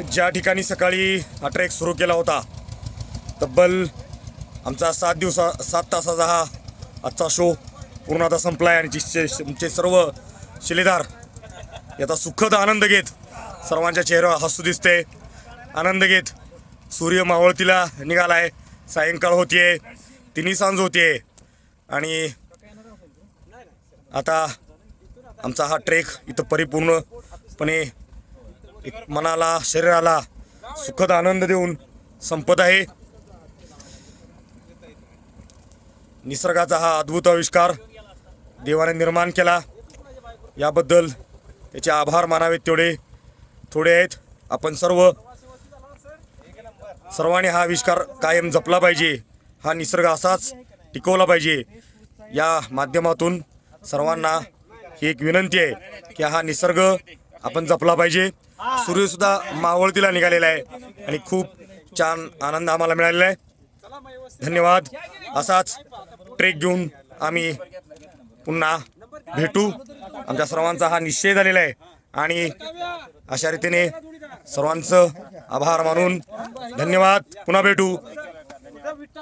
ज्या ठिकाणी सकाळी हा ट्रेक सुरू केला होता तब्बल आमचा सात दिवसा सात तासाचा हा आजचा शो पूर्ण आता संपला आहे आणि जिचे तुमचे सर्व शिलेदार याचा सुखद आनंद घेत सर्वांच्या चेहऱ्यावर हसू दिसते आनंद घेत सूर्य मावळतीला निघालाय सायंकाळ होतीये तिन्ही सांज होतीये आणि आता आमचा हा ट्रेक इथं परिपूर्णपणे एक मनाला शरीराला सुखद आनंद देऊन संपत आहे. निसर्गाचा हा अद्भुत आविष्कार देवाने निर्माण केला. याबद्दल त्याचे आभार मानावेत तेवढे. थोडे आहेत. आपण सर्व सर्वांनी हा आविष्कार कायम जपला पाहिजे. हा निसर्ग असाच टिकवला पाहिजे. या माध्यमातून सर्वांना ही एक विनंती आहे की हा निसर्ग आपण जपला पाहिजे. सूर्यसुद्धा मावळतीला निघालेला आहे आणि खूप छान आनंद आम्हाला मिळालेला आहे. धन्यवाद. असाच ट्रेक घेऊन आम्ही पुन्हा भेटू. आमच्या सर्वांचा हा निश्चय झालेला आहे. आणि अशा रीतीने सर्वांचं आभार मानून धन्यवाद. पुन्हा भेटू.